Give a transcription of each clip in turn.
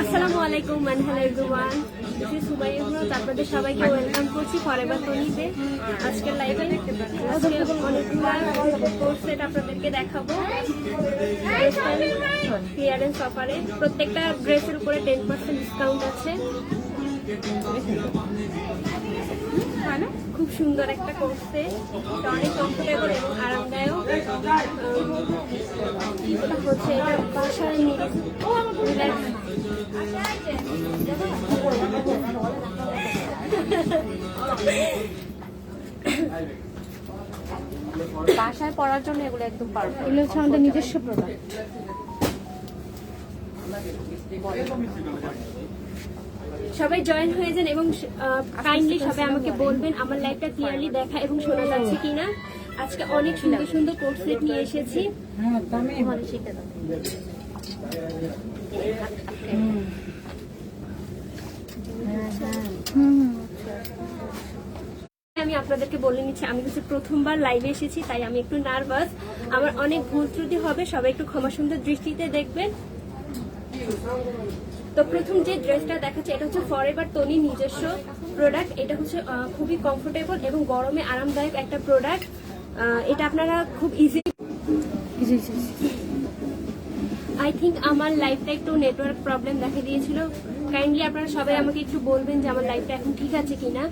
আসসালামু আলাইকুম, মান hello everyone this Sumaiya Imran আপনাদের সবাইকে ওয়েলকাম করছি ফরএভার টনিতে আজকের লাইভে আজকে অনেকগুলো কোর্স সেট আপনাদেরকে দেখাবো। ক্লিয়ারেন্স অফারে প্রত্যেকটা ড্রেসের উপরে টেন পার্সেন্ট ডিসকাউন্ট আছে। খুব সুন্দর একটা কোর্সে অনেক কমফোর্টেবল এবং আরামদায়ক। হচ্ছে এটা বাসায় বাসায় পড়ার জন্য এগুলো একদম পারফেক্ট এগুলো হচ্ছে আমাদের নিজস্ব প্রোডাক্ট সবাই জয়েন হয়ে যান এবং কাইন্ডলি সবাই আমাকে বলবেন আমার লাইফটা ক্লিয়ারলি দেখা এবং শোনা যাচ্ছে কিনা। আজকে অনেক সুন্দর সুন্দর কোর্স সেট নিয়ে এসেছি। ভালো আমি আপনাদেরকে বলে নিচ্ছি আমি হচ্ছে প্রথমবার লাইভে এসেছি তাই আমি একটু নার্ভাস আমার অনেক ভুল ত্রুটি হবে সবাই একটু ক্ষমা সুন্দর দৃষ্টিতে দেখবেন। তো প্রথম যে ড্রেসটা দেখাচ্ছে, এটা হচ্ছে ফরএভার তনি নিজস্ব প্রোডাক্ট এটা হচ্ছে খুবই কমফোর্টেবল এবং গরমে আরামদায়ক একটা প্রোডাক্ট এটা আপনারা খুব ইজি আই থিঙ্ক আমার লাইফটা একটু নেটওয়ার্ক প্রবলেম দেখা দিয়েছিল। কাইন্ডলি আপনারা সবাই আমাকে একটু বলবেন যে আমার লাইফটা এখন ঠিক আছে কিনা।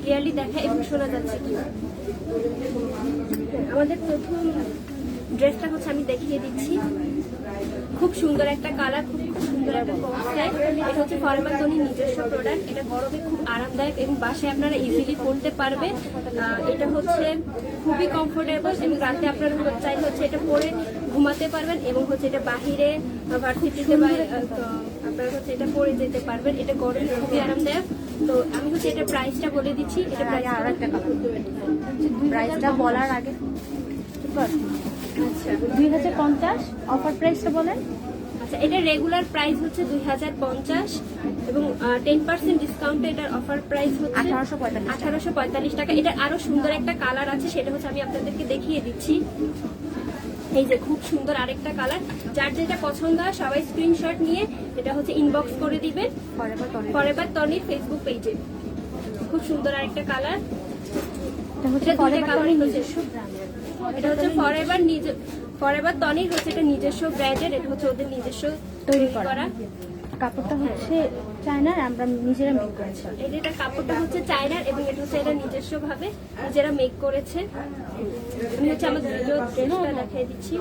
ক্লিয়ারলি দেখা এবং শোনা যাচ্ছে কিনা। আমাদের প্রথম ড্রেসটা হচ্ছে আমি দেখিয়ে দিচ্ছি। খুব সুন্দর একটা কালার খুব সুন্দর একটা কনসেপ্ট এটা হচ্ছে ফরমাল তনি নিজস্ব প্রোডাক্ট এটা গরমে খুব আরামদায়ক এবং বাসায় আপনারা ইজিলি পরতে পারবে এটা হচ্ছে খুবই কমফোর্টেবল এবং রাতে আপনারা চাইলে হচ্ছে এটা পরে ঘুমাতে পারবেন এবং হচ্ছে এটা বাহিরে ভার্সিটিতে বা আপনারা হচ্ছে এটা পরে যেতে পারবেন। এটা গরমে খুবই আরামদায়ক। তো আমি হচ্ছে এটা প্রাইসটা বলে দিচ্ছি। এটা প্রাইস আর একটা প্রাইসটা বলার আগে। আচ্ছা। দুই হাজার পঞ্চাশ। অফার প্রাইসটা বলেন। আচ্ছা এটা রেগুলার প্রাইস হচ্ছে দুই হাজার পঞ্চাশ এবং টেন পার্সেন্ট ডিসকাউন্টে এটার অফার প্রাইস হচ্ছে 1845 আঠারোশো পঁয়তাল্লিশ টাকা। এটা আরও সুন্দর একটা কালার আছে সেটা হচ্ছে আমি আপনাদেরকে দেখিয়ে দিচ্ছি। এই যে খুব সুন্দর আরেকটা কালার যার যেটা পছন্দ হয় সবাই স্ক্রিনশট নিয়ে এটা হচ্ছে ইনবক্স করে দিবেন। টনি তনির ফেসবুক পেজে খুব সুন্দর আরেকটা কালার এটা হচ্ছে দুইটা নিজস্ব এটা হচ্ছে ফরএভার নিজ ফরএভার তনির হচ্ছে এটা নিজস্ব ব্র্যান্ডের এটা হচ্ছে ওদের নিজস্ব তৈরি করা। কাপড়টা হচ্ছে চায়নার আমরা নিজেরা মেক করেছি। এই এটা কাপড়টা হচ্ছে চায়নার এবং এটা হচ্ছে এটা নিজস্ব ভাবে নিজেরা মেক করেছে। আমি হচ্ছে আমার দ্বিতীয় ড্রেসটা দেখিয়ে দিচ্ছি।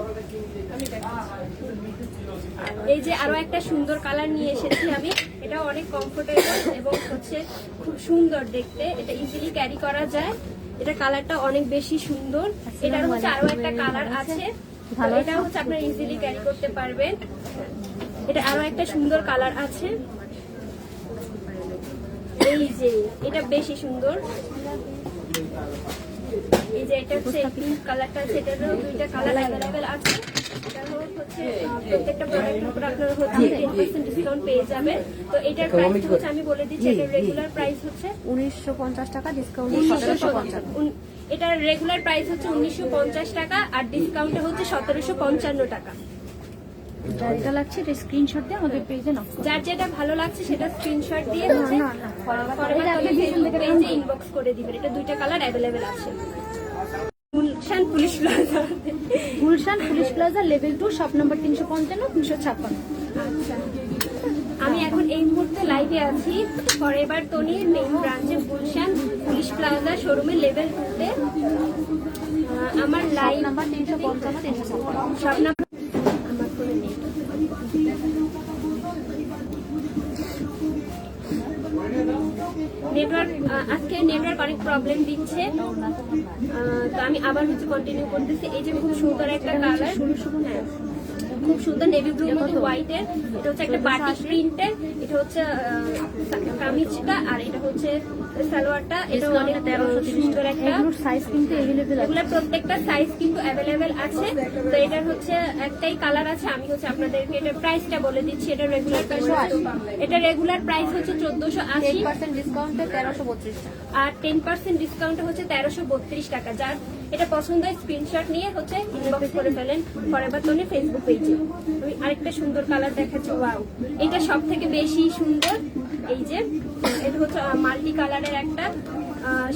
এই যে আরও একটা সুন্দর কালার নিয়ে এসেছি আমি। এটা অনেক কমফোর্টেবল এবং হচ্ছে খুব সুন্দর দেখতে। এটা ইজিলি ক্যারি করা যায়। এটা কালারটা অনেক বেশি সুন্দর। এটার হচ্ছে আরও একটা কালার আছে। তো এটা হচ্ছে আপনারা ইজিলি ক্যারি করতে পারবেন। এটা আরও একটা সুন্দর কালার আছে। এই যে এটা বেশি সুন্দর। এই যে এটা হচ্ছে পিঙ্ক কালারটা আছে এটারও দুইটা কালার অ্যাভেলেবেল আছে। প্রত্যেকটা প্রোডাক্টের হচ্ছে পার্সেন্ট ডিসকাউন্ট পেয়ে যাবেন তো এটার প্রাইস হচ্ছে আমি বলে দিচ্ছি এটার রেগুলার প্রাইস হচ্ছে উনিশশো পঞ্চাশ টাকা ডিসকাউন্ট উনিশশো সতেরোশো এটার রেগুলার প্রাইস হচ্ছে উনিশশো পঞ্চাশ টাকা আর ডিসকাউন্টে হচ্ছে সতেরোশো পঞ্চান্ন টাকা লাগছে এটা স্ক্রিনশট দিয়ে আমাদের পেজে নক যার যেটা ভালো লাগছে সেটা স্ক্রিনশট দিয়ে হচ্ছে ফরওয়ার্ড ইনবক্স করে দিবেন এটা দুইটা কালার অ্যাভেলেবেল আছে police plaza Gulshan police plaza level two shop number তিনশো পঞ্চান্ন তিনশো ছাপ্পান্ন। আচ্ছা। আমি এখন এই মুহূর্তে লাইভে আছি। ফরএভার তনির মেইন ব্রাঞ্চে গুলশান পুলিশ প্লাজা শোরুমে লেভেল টুতে আমার লাইভ নাম্বার তিনশো পঞ্চান্ন তিনশো ছাপ্পান্ন। সব নাম্বার আমার নেই। নেটওয়ার্ক আজকে নেটওয়ার্ক অনেক প্রবলেম দিচ্ছে। তো আমি আবার হচ্ছে কন্টিনিউ করতেছি। এই যে খুব সুন্দর একটা কালার হ্যাঁ। খুব সুন্দর নেভি ব্লুর মধ্যে হোয়াইটের এটা হচ্ছে একটা বাটিক প্রিন্টের এটা হচ্ছে কামিজটা আর এটা হচ্ছে সালোয়ারটা এটা অনেক সুন্দর একটা সাইজ কিন্তু অ্যাভেলেবেল আছে। প্রত্যেকটা সাইজ কিন্তু অ্যাভেলেবেল আছে। তো এটার হচ্ছে একটাই কালার আছে আমি হচ্ছে আপনাদেরকে এটার প্রাইসটা বলে দিচ্ছি এটা রেগুলার প্রাইস এটা রেগুলার প্রাইস হচ্ছে চোদ্দশো টেন আশি পার্সেন্ট ডিসকাউন্টে তেরোশো বত্রিশ টাকা। আর টেন পার্সেন্ট ডিসকাউন্ট হচ্ছে তেরোশো বত্রিশ টাকা যার এটা পছন্দ হয় স্ক্রিনশট নিয়ে হচ্ছে ইনবক্স করে ফেলেন ফরএভার তনি ফেসবুক পেজে আমি আরেকটা সুন্দর কালার দেখাচ্ছি ওয়াও এটা সব থেকে বেশি সুন্দর, এই যে, এটা হচ্ছে মাল্টি কালারের একটা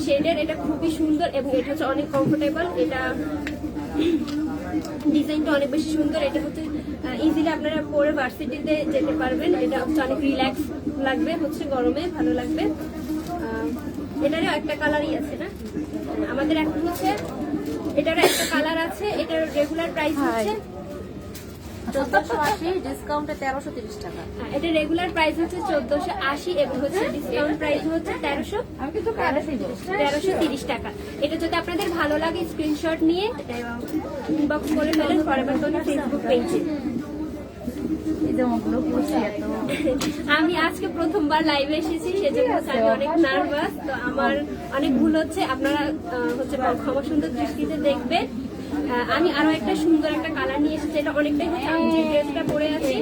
শেডের এটা খুবই সুন্দর এবং এটা হচ্ছে অনেক কমফোর্টেবল এটা ডিজাইনটা অনেক বেশি সুন্দর, এটা হচ্ছে ইজিলি আপনারা পরে ভার্সিটিতে যেতে পারবেন, এটা হচ্ছে অনেক রিল্যাক্স লাগবে, হচ্ছে গরমে, ভালো লাগবে। এটারও একটা কালারই আছে না? আমাদের এখন হচ্ছে এটারও একটা কালার আছে এটার রেগুলার প্রাইস হচ্ছে চোদ্দশো আশি ডিসকাউন্টে তেরোশো তিরিশ টাকা। এটা রেগুলার প্রাইস হচ্ছে চোদ্দশো আশি এবং হচ্ছে ডিসকাউন্ট প্রাইস হচ্ছে তেরোশো তেরোশো তিরিশ টাকা। এটা যদি আপনাদের ভালো লাগে স্ক্রিনশট নিয়ে ইনবক্স করে ফেলেন ফরএভার তোনি ফেসবুক পেজে এই যে এত। আমি আজকে প্রথমবার লাইভে এসেছি সেজন্য আমি অনেক নার্ভাস তো আমার অনেক ভুল হচ্ছে আপনারা হচ্ছে ক্ষমা সুন্দর দৃষ্টিতে দেখবেন। আমি আরও একটা সুন্দর একটা কালার নিয়ে এসেছি এটা অনেকটাই হচ্ছে আমি যে ড্রেসটা পরে আছি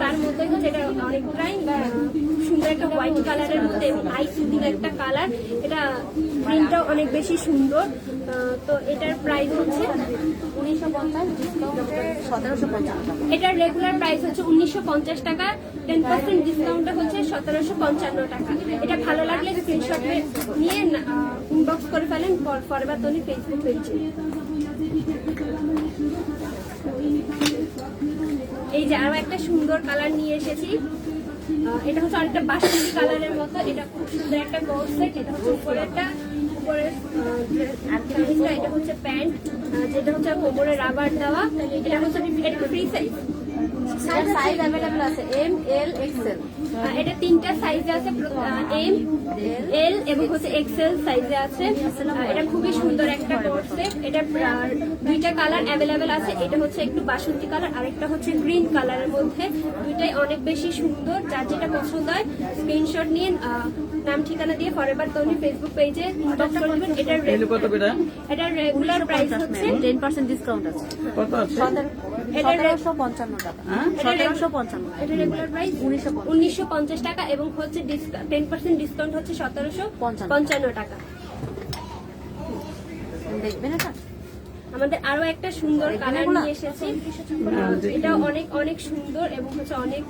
তার মধ্যে হচ্ছে এটা অনেকটাই সুন্দর একটা হোয়াইট কালারের মধ্যে এবং আই সুদিং একটা কালার এটা প্রিন্টটাও অনেক বেশি সুন্দর। তো এটার প্রাইস হচ্ছে উনিশশো পঞ্চাশ সতেরোশো পঞ্চান্ন এটার রেগুলার প্রাইস হচ্ছে উনিশশো পঞ্চাশ টাকা। টেন পার্সেন্ট ডিসকাউন্টে হচ্ছে সতেরোশো পঞ্চান্ন টাকা। এটা ভালো লাগলে স্ক্রিনশট নিয়ে ইনবক্স করে ফেলেন। ফরবার তনি ফেসবুক পেজে এই যে আরও একটা সুন্দর কালার নিয়ে এসেছি। এটা হচ্ছে অনেকটা বাসন্তী কালারের মতো। এটা খুব সুন্দর একটা গোস এটা হচ্ছে উপরেরটা। এটা হচ্ছে প্যান্ট যেটা হচ্ছে কোমরে রাবার দেওয়া। এটা হচ্ছে ফ্রি সাইজ সাইজ অ্যাভেলেবেল আছে এম এল এক্সেল এটা তিনটা সাইজে আছে এম এল এবং হচ্ছে এক্সেল সাইজে আছে। এটা খুবই সুন্দর একটা কোট এটা দুইটা কালার অ্যাভেলেবেল আছে। এটা হচ্ছে একটু বাসন্তী কালার আর একটা হচ্ছে গ্রিন কালারের মধ্যে। দুইটাই অনেক বেশি সুন্দর। যার যেটা পছন্দ হয় স্ক্রিনশট নিয়ে আহ, নাম ঠিকানা দিয়ে ফরএভার তনি ফেসবুক পেজে ইনবক্স করে দেবেন এটার এগুলো কত করে? এটার রেগুলার প্রাইস হচ্ছে টেন পার্সেন্ট ডিসকাউন্ট আছে। কত আছে? সতেরোশো পঞ্চান্ন টাকা হ্যাঁ? সতেরোশো পঞ্চান্ন এটা রেগুলার প্রাইস উনিশশো পঞ্চাশ। টাকা এবং হচ্ছে টেন পার্সেন্ট ডিসকাউন্ট হচ্ছে সতেরোশো পঞ্চান্ন। টাকা। দেখবেন এটা? আমাদের আরও একটা সুন্দর কালার নিয়ে এসেছি। এটা অনেক অনেক সুন্দর এবং হচ্ছে অনেক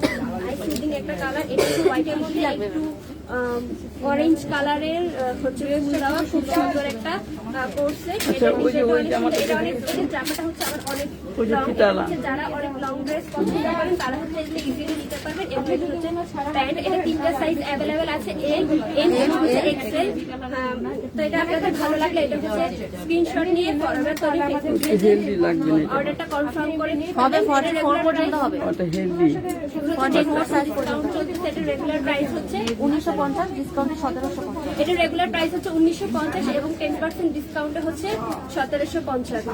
একটা কালার। এটা হোয়াইটের মধ্যে একটু অরেঞ্জ কালারের হচ্ছে ফুল দেওয়া খুব সুন্দর একটা কোর্সে আচ্ছা, এটা অনেক জামাটা হচ্ছে আমার যারা অনেক লং ড্রেস পছন্দ করেন তারা হচ্ছে এগুলো ইজিলি নিতে পারবেন। এবং এটা হচ্ছে প্যান্ট। এটা তিনটা সাইজ অ্যাভেলেবেল আছে এল এম এবং হচ্ছে এক্সেল তো এটা আপনাদের ভালো লাগলে এটা হচ্ছে স্ক্রিনশট নিয়ে ফরওয়ার্ড করে হেলদি লাগবে না অর্ডারটা কনফার্ম করে নিয়ে হবে ফর্টি ফোর পর্যন্ত হবে। ওটা হেলদি ফর্টি ফোর সাইজ পর্যন্ত এটা রেগুলার প্রাইস হচ্ছে। পঞ্চাশ ডিসকাউন্টে সতেরোশো পঞ্চাশ। এটা রেগুলার প্রাইস হচ্ছে উনিশশো পঞ্চাশ এবং টেন পার্সেন্ট ডিসকাউন্টে হচ্ছে সতেরোশো পঞ্চাশ।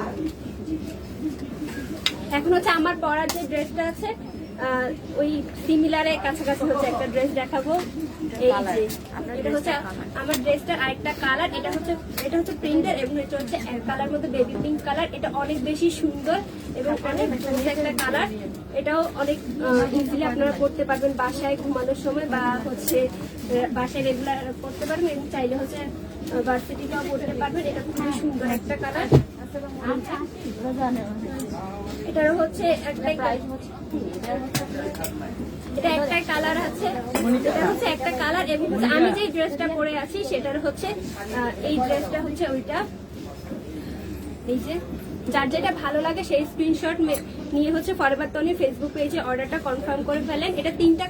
এখন হচ্ছে আমার পরার যে ড্রেসটা আছে ওই সিমিলারের কাছাকাছি হচ্ছে একটা ড্রেস দেখাবো। এই যে এটা হচ্ছে আমার ড্রেসটার আরেকটা কালার এটা হচ্ছে এটা হচ্ছে প্রিন্টের এবং এটা হচ্ছে কালার মধ্যে বেবি পিঙ্ক কালার এটা অনেক বেশি সুন্দর এবং অনেক একটা কালার এটাও অনেক ইজিলি আপনারা করতে পারবেন। বাসায় ঘুমানোর সময় বা হচ্ছে বাসায় রেগুলার করতে পারবেন এবং চাইলে হচ্ছে ভার্সিটিটাও পড়তে পারবেন। এটা খুবই সুন্দর একটা কালার এটারও হচ্ছে একটা এটা একটা কালার আছে। এটা হচ্ছে একটা কালার এবং আমি যে ড্রেসটা পরে আছি, সেটার হচ্ছে এই ড্রেসটা হচ্ছে ওইটা। এই যে, যার যেটা ভালো লাগে সেই স্ক্রিনশট নিয়ে হচ্ছে ফরবার তনি ফেসবুক পেজে অর্ডারটা কনফার্ম করে ফেলেন। এটা তিনটা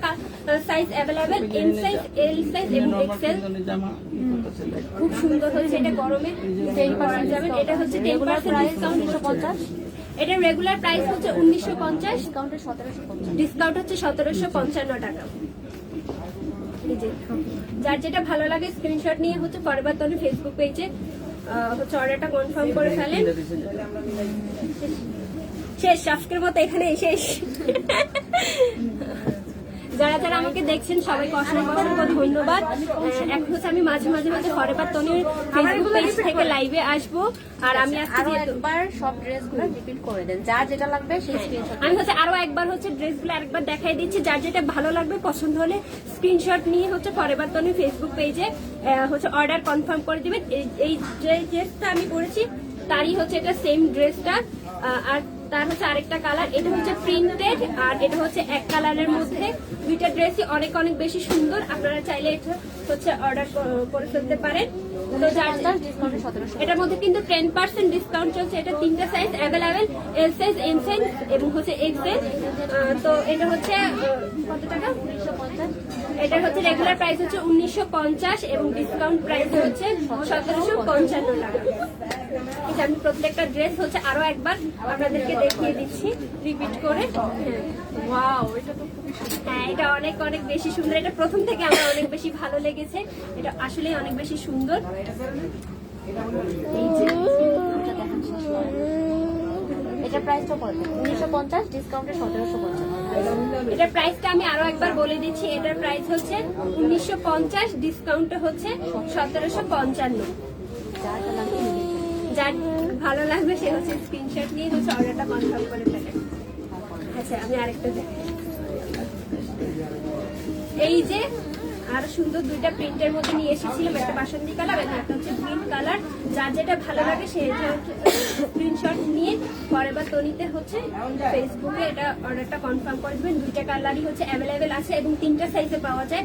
size available M size L size এবং এক্সেল খুব সুন্দর হচ্ছে এটা গরমে টেন পার্সেন্ট যাবেন এটা হচ্ছে টেন পার্সেন্ট ডিসকাউন্ট উনিশশো পঞ্চাশ। এটা রেগুলার প্রাইস হচ্ছে উনিশশো পঞ্চাশ। ডিসকাউন্টে সতেরোশো পঞ্চাশ। ডিসকাউন্ট হচ্ছে সতেরোশো পঞ্চান্ন টাকা। যার যেটা ভালো লাগে স্ক্রিনশট নিয়ে হচ্ছে পরের তখন ফেসবুক পেজে হচ্ছে অর্ডারটা কনফার্ম করে ফেলেন। শেষ আজকের মতো এখানে শেষ যারা যারা আমাকে দেখছেন সবাইকে অসংখ্য অসংখ্য ধন্যবাদ। এখন হচ্ছে আমি মাঝে মাঝে মাঝে হরেবার তনির ফেসবুক পেজ থেকে লাইভে আসব। আর আমি আজকে একবার সব ড্রেসগুলো রিপিট করে দেন। যার যেটা লাগবে সেই স্ক্রিনশট আমি হচ্ছে আরও একবার হচ্ছে ড্রেসগুলো আরেকবার দেখাই দিচ্ছি। যার যেটা ভালো লাগবে পছন্দ হলে স্ক্রিনশট নিয়ে হচ্ছে পরের তনি ফেসবুক পেজে হচ্ছে অর্ডার কনফার্ম করে দিবেন। এই- যে ড্রেসটা আমি পরেছি তারই হচ্ছে এটা সেম ড্রেসটা আর তার হচ্ছে আরেকটা কালার এটা হচ্ছে প্রিন্টেড আর এটা হচ্ছে এক কালারের মধ্যে। দুইটা ড্রেসই অনেক অনেক বেশি সুন্দর আপনারা চাইলে এটা হচ্ছে অর্ডার করে ফেলতে পারেন। তো এটার মধ্যে কিন্তু টেন পার্সেন্ট ডিসকাউন্ট চলছে এটা তিনটা size available L size M size এবং হচ্ছে এক্সেল তো এটা হচ্ছে কত টাকা? পঞ্চাশ। এটার হচ্ছে রেগুলার প্রাইস হচ্ছে উনিশশো পঞ্চাশ এবং ডিসকাউন্ট প্রাইস হচ্ছে সতেরোশো পঞ্চান্ন টাকা। যে আমি প্রত্যেকটা ড্রেস হচ্ছে আরও একবার আপনাদেরকে দেখিয়ে দিচ্ছি। রিপিট করে। ওয়াও এটা তো হ্যাঁ এটা অনেক অনেক বেশি সুন্দর। এটা প্রথম থেকে আমার অনেক বেশি ভালো লেগেছে। এটা আসলে অনেক বেশি সুন্দর। এটা প্রাইসটা কত? উনিশশো পঞ্চাশ ডিসকাউন্টে সতেরোশো পঞ্চাশ। এটার প্রাইসটা আমি আরও একবার বলে দিচ্ছি। এটার প্রাইস হচ্ছে উনিশশো পঞ্চাশ ডিসকাউন্ট হচ্ছে সতেরোশো পঞ্চান্ন। যার ভালো লাগবে সে হচ্ছে স্ক্রিনশট নিয়ে। হচ্ছে অর্ডারটা কনফার্ম করে ফেলে। আচ্ছা আমি আরেকটা দেখি। এই যে আরও সুন্দর দুইটা প্রিন্টের মধ্যে নিয়ে এসেছিলাম, একটা বাসন্তী কালার এবং একটা হচ্ছে গ্রিন কালার। যার যেটা ভালো লাগে সে স্ক্রিনশট নিয়ে পরের বার তনিতে হচ্ছে ফেসবুকে এটা অর্ডারটা কনফার্ম করে দেবেন। দুইটা কালারই হচ্ছে অ্যাভেলেবেল আছে এবং তিনটা সাইজে পাওয়া যায়।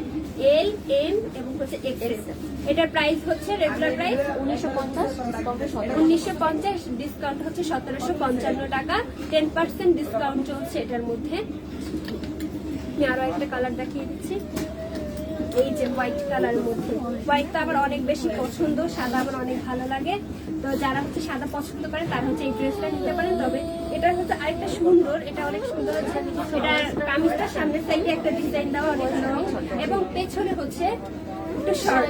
এল এম এবং হচ্ছে এক্সেল এটার প্রাইস হচ্ছে রেগুলার প্রাইস উনিশশো পঞ্চাশ উনিশশো পঞ্চাশ ডিসকাউন্ট হচ্ছে সতেরোশো পঞ্চান্ন টাকা। টেন পার্সেন্ট ডিসকাউন্ট চলছে এটার মধ্যে। আমি আরও একটা কালার দেখিয়ে দিচ্ছি। এই যে হোয়াইট কালার মধ্যে। হোয়াইটটা আবার অনেক বেশি পছন্দ সাদা আমার অনেক ভালো লাগে। তো যারা হচ্ছে সাদা পছন্দ করে তারা হচ্ছে এই ড্রেসটা নিতে পারেন। তবে এটা হচ্ছে আরেকটা সুন্দর এটা অনেক সুন্দর হচ্ছে। এটা কামিজটার সামনের সাইডে একটা ডিজাইন দেওয়া অনেক লং এবং পেছনে হচ্ছে একটু শর্ট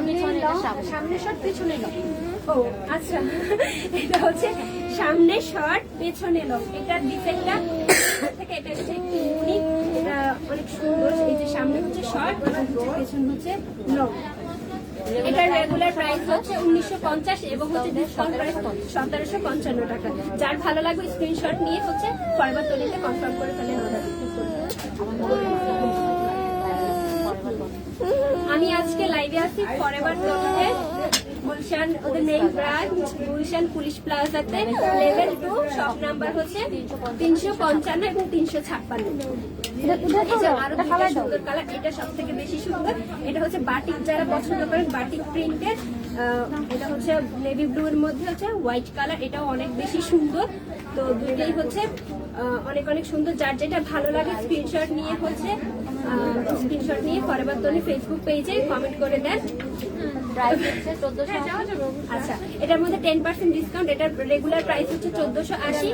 সামনে। শর্ট পেছনে লং ও আচ্ছা। এটা হচ্ছে সামনে শর্ট পেছনে লং এটার ডিজাইনটা থেকে এটা হচ্ছে ইউনিক অনেক সুন্দর। এই যে সামনে হচ্ছে শর্ট পেছনে হচ্ছে লং এটার রেগুলার প্রাইস হচ্ছে উনিশশো পঞ্চাশ এবং হচ্ছে ডিসকাউন্ট সতেরোশো পঞ্চান্ন টাকা। যার ভালো লাগবে স্ক্রিনশট নিয়ে হচ্ছে ফরবার তলিতে কনফার্ম করে ফেলেন অর্ডার আমি আজকে লাইভে আছি ফরএভার তলিতে গুলশান ওদের মেইন ব্রাঞ্চ গুলশান পুলিশ প্লাজাতে লেভেল টু শপ নাম্বার হচ্ছে তিনশো পঞ্চান্ন এবং তিনশো ছাপ্পান্ন। আরও সুন্দর কালার এটা সব থেকে বেশি সুন্দর। এটা হচ্ছে বাটিক যারা পছন্দ করেন বাটিক প্রিন্টের এটা হচ্ছে নেভি ব্লু এর মধ্যে হচ্ছে হোয়াইট কালার এটাও অনেক বেশি সুন্দর। তো দুইটাই হচ্ছে অনেক অনেক সুন্দর। যার যেটা ভালো লাগে স্ক্রিনশট নিয়ে হচ্ছে স্ক্রিনশট নিয়ে পরের তনি ফেসবুক পেজে কমেন্ট করে দেন। চোদ্দোশো আচ্ছা এটার মধ্যে টেন পার্সেন্ট ডিসকাউন্ট এটার রেগুলার প্রাইস হচ্ছে চোদ্দশো আশি।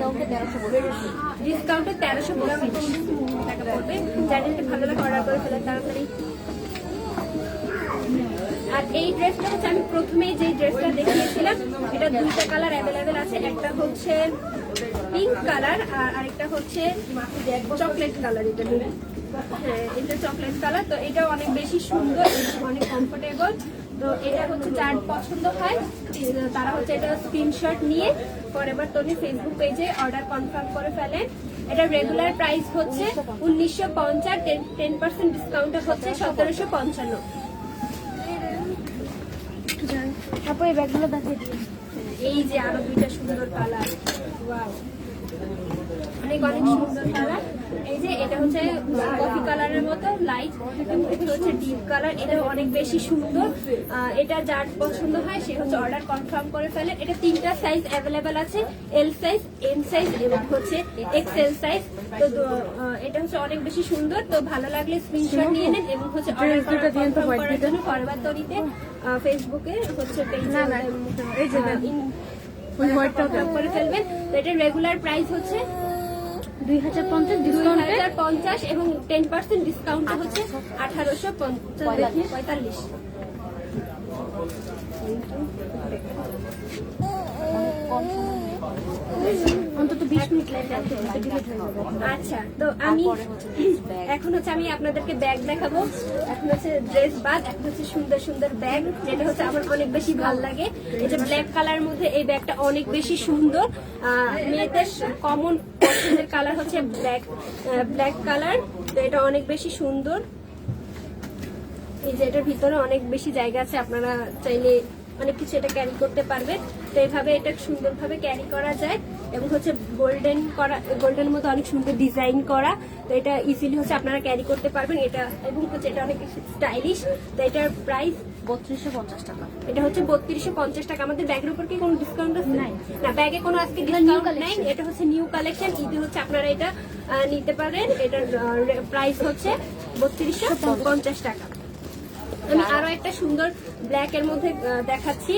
ডিসকাউন্টে তেরোশো পঞ্চাশ ডিসকাউন্টে টাকা পড়বে। যার যেটা ভালো লাগে অর্ডার করে তাড়াতাড়ি। আর এই ড্রেসটা হচ্ছে আমি প্রথমে যে ড্রেসটা দেখিয়েছিলাম এটা দুইটা কালার অ্যাভেলেবেল আছে। একটা হচ্ছে পিঙ্ক কালার আর আরেকটা হচ্ছে চকলেট কালার এটা হ্যাঁ এটা চকলেট কালার তো এটা অনেক বেশি সুন্দর অনেক কমফোর্টেবল তো এটা হচ্ছে যার পছন্দ হয় তারা হচ্ছে এটা স্ক্রিনশট নিয়ে পরে এবার তনি ফেসবুক পেজে অর্ডার কনফার্ম করে ফেলেন এটা রেগুলার প্রাইস হচ্ছে উনিশশো পঞ্চাশ টেন পার্সেন্ট ডিসকাউন্ট হচ্ছে সতেরোশো পঞ্চান্ন। এই ব্যাগগুলো এই যে আরও দুইটা সুন্দর কালার ওয়াও অনেক অনেক সুন্দর কালার এই যে এটা হচ্ছে কফি কালারের মতো লাইট এটা হচ্ছে ডিপ কালার এটা অনেক বেশি সুন্দর। এটা যার পছন্দ হয় সে হচ্ছে অর্ডার কনফার্ম করে ফেলে। এটা তিনটা সাইজ অ্যাভেলেবেল আছে এল সাইজ এম সাইজ এবং হচ্ছে এক্সেল সাইজ তো এটা হচ্ছে অনেক বেশি সুন্দর। তো ভালো লাগলে স্ক্রিনশট নিয়ে নেন এবং হচ্ছে অর্ডার করার জন্য তরিতে ফেসবুকে হচ্ছে পেজে এই যে ওই হোয়াইটটা করে ফেলবেন। তো এটার রেগুলার প্রাইস হচ্ছে দুই হাজার পঞ্চাশ ডিসকাউন্ট হাজার পঞ্চাশ এবং টেন পার্সেন্ট ডিসকাউন্ট হচ্ছে আঠারোশো পঁয়তাল্লিশ। অন্তত বিশ মিনিট আচ্ছা তো আমি। এখন হচ্ছে আমি আপনাদেরকে ব্যাগ দেখাবো। এখন হচ্ছে ড্রেস বাদ এখন হচ্ছে সুন্দর সুন্দর ব্যাগ যেটা হচ্ছে আমার অনেক বেশি ভালো লাগে। যে ব্ল্যাক কালার মধ্যে এই ব্যাগটা অনেক বেশি সুন্দর। মেয়েদের কমন পছন্দের কালার হচ্ছে ব্ল্যাক ব্ল্যাক কালার তো এটা অনেক বেশি সুন্দর। এই যে এটার ভিতরে অনেক বেশি জায়গা আছে আপনারা চাইলে অনেক কিছু এটা ক্যারি করতে পারবে। তো এইভাবে এটা সুন্দরভাবে ক্যারি করা যায় এবং হচ্ছে গোল্ডেন করা গোল্ডেন মধ্যে অনেক সুন্দর ডিজাইন করা। তো এটা ইজিলি হচ্ছে আপনারা ক্যারি করতে পারবেন। এটা এবং হচ্ছে এটা অনেক স্টাইলিশ তো এটার প্রাইস বত্রিশশো পঞ্চাশ টাকা। এটা হচ্ছে বত্রিশশো পঞ্চাশ টাকা। আমাদের ব্যাগের উপর কি কোনো ডিসকাউন্ট আছে? নাই। না ব্যাগে কোনো আজকে ডিসকাউন্ট নাই। এটা হচ্ছে নিউ কালেকশন ঈদে হচ্ছে আপনারা এটা নিতে পারেন। এটার প্রাইস হচ্ছে বত্রিশশো পঞ্চাশ টাকা। আমি আরও একটা সুন্দর ব্ল্যাক এর মধ্যে দেখাচ্ছি।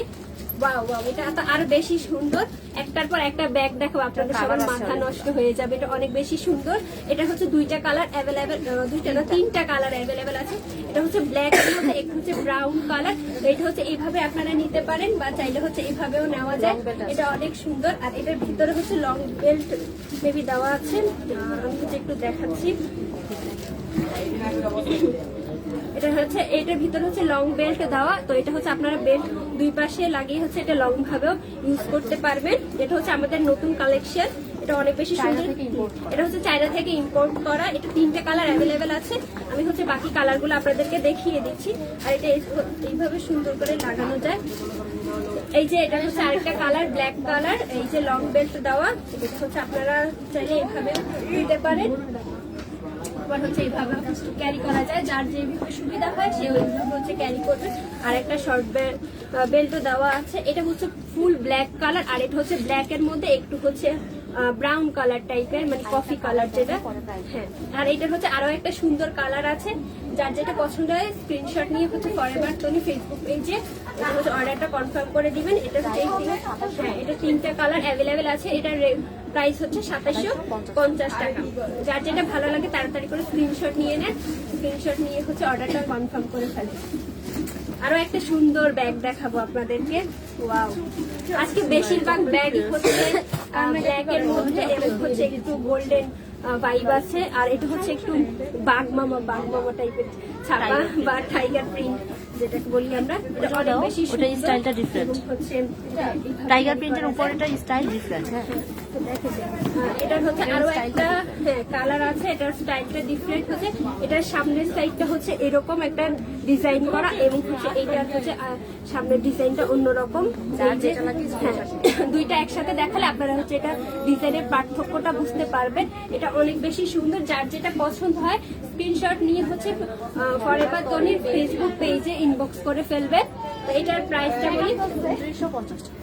ওয়াও ওয়াও এটা তো আরও বেশি সুন্দর। একটার পর একটা ব্যাগ দেখো আপনাদের সবার মাথা নষ্ট হয়ে যাবে এটা অনেক বেশি সুন্দর। এটা হচ্ছে দুইটা কালার অ্যাভেলেবেল দুইটা না তিনটা কালার অ্যাভেলেবেল আছে। এটা হচ্ছে ব্ল্যাক এর মধ্যে একটা হচ্ছে ব্রাউন কালার এটা হচ্ছে এইভাবে আপনারা নিতে পারেন বা চাইলে হচ্ছে এইভাবেও নেওয়া যায়। এটা অনেক সুন্দর। আর এটার ভিতরে হচ্ছে লং বেল্ট মেবি দেওয়া আছে। আমি হচ্ছে একটু দেখাচ্ছি। এটা হচ্ছে এটার ভিতরে হচ্ছে লং বেল্ট দেওয়া। তো এটা হচ্ছে আপনারা বেল্ট দুই পাশে লাগিয়ে হচ্ছে এটা লং ভাবেও ইউজ করতে পারবেন। এটা হচ্ছে আমাদের নতুন কালেকশন এটা অনেক বেশি সুন্দর। এটা হচ্ছে চায়না থেকে ইম্পোর্ট করা। এটা তিনটে কালার অ্যাভেলেবেল আছে। আমি হচ্ছে বাকি কালারগুলো আপনাদেরকে দেখিয়ে দিচ্ছি। আর এটা এইভাবে সুন্দর করে লাগানো যায়। এই যে এটা হচ্ছে আরেকটা কালার ব্ল্যাক কালার এই যে লং বেল্ট দেওয়া। এটা হচ্ছে আপনারা চাইলে এইভাবে দিতে পারেন। আবার হচ্ছে এইভাবে ক্যারি করা যায়। যার যেভাবে সুবিধা হয় সে ওইভাবে হচ্ছে ক্যারি করবে। আর একটা শর্ট বেল্টও দেওয়া আছে। এটা হচ্ছে ফুল ব্ল্যাক কালার আর এটা হচ্ছে ব্ল্যাক এর মধ্যে একটু হচ্ছে ব্রাউন কালার টাইপের মানে কফি কালার যেটা। হ্যাঁ। আর এটা হচ্ছে আরও একটা সুন্দর কালার আছে। যার যেটা পছন্দ হয় স্ক্রিনশট নিয়ে হচ্ছে ফরএভার টনি ফেসবুক পেজে হচ্ছে অর্ডারটা কনফার্ম করে দিবেন। এটা হ্যাঁ এটা তিনটা কালার অ্যাভেলেবেল আছে। এটার প্রাইস হচ্ছে সাতাশশো পঞ্চাশ টাকা। যার যেটা ভালো লাগে তাড়াতাড়ি করে স্ক্রিনশট নিয়ে নেন। স্ক্রিনশট নিয়ে হচ্ছে অর্ডারটা কনফার্ম করে ফেলেন। আরও একটা সুন্দর ব্যাগ দেখাবো আপনাদেরকে। ওয়াও আজকে বেশিরভাগ ব্যাগই হচ্ছে ব্ল্যাকের মধ্যে এবং হচ্ছে একটু গোল্ডেন ভাইব আছে। আর এটা হচ্ছে একটু বাঘ মামা বাঘ মামা টাইপের ছাপা বা টাইগার প্রিন্ট যেটাকে বলি আমরা ওটা স্টাইলটা ডিফারেন্ট টাইগার প্রিন্টের উপরেটা। স্টাইল ডিফারেন্ট হ্যাঁ এটার হচ্ছে আরও একটা হ্যাঁ কালার আছে এটার স্টাইলটা ডিফারেন্ট হচ্ছে। এটার সামনের সাইডটা হচ্ছে এরকম একটা ডিজাইন করা এবং হচ্ছে হচ্ছে সামনের ডিজাইনটা অন্যরকম। হ্যাঁ, দুইটা একসাথে দেখালে আপনারা হচ্ছে এটা ডিজাইনের পার্থক্যটা বুঝতে পারবেন। এটা অনেক বেশি সুন্দর যার যেটা পছন্দ হয় স্ক্রিনশট নিয়ে হচ্ছে ফরেভার তনির ফেসবুক পেজে ইনবক্স করে ফেলবেন এটার প্রাইসটা বলি উনত্রিশশো পঞ্চাশ টাকা।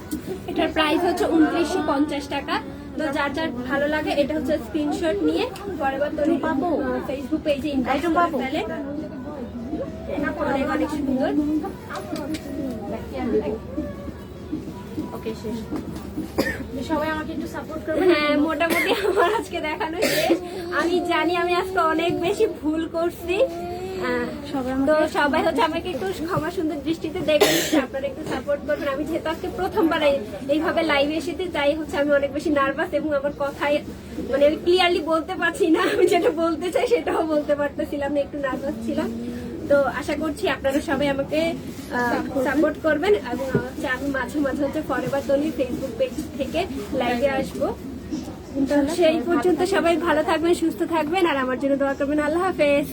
এটার প্রাইস হচ্ছে উনত্রিশশো পঞ্চাশ টাকা। তো যার যার ভালো লাগে এটা হচ্ছে স্ক্রিনশট নিয়ে পরের তৈরি পাবো ফেসবুক পেজে ইনভাইট পাবো। অনেক অনেক সুন্দর। ওকে শেষ। সবাই আমাকে একটু সাপোর্ট করবে হ্যাঁ মোটামুটি আমার আজকে দেখানো শেষ। আমি জানি আমি আজকে অনেক বেশি ভুল করছি। তো সবাই হচ্ছে আমাকে একটু ক্ষমা সুন্দর দৃষ্টিতে দেখবেন আপনারা একটু সাপোর্ট করবেন। আমি যেহেতু আজকে প্রথমবার এইভাবে লাইভে এসেছি তাই হচ্ছে আমি অনেক বেশি নার্ভাস এবং আমার কথায় মানে আমি ক্লিয়ারলি বলতে পারছি না। আমি যেটা বলতে চাই সেটাও বলতে পারতেছিলাম না একটু নার্ভাস ছিলাম। তো আশা করছি আপনারা সবাই আমাকে সাপোর্ট করবেন। এবং হচ্ছে আমি মাঝে মাঝে হচ্ছে ফরেভার তনি ফেসবুক পেজ থেকে লাইভে আসব। সেই পর্যন্ত সবাই ভালো থাকবেন সুস্থ থাকবেন আর আমার জন্য দোয়া করবেন। আল্লাহ হাফেজ।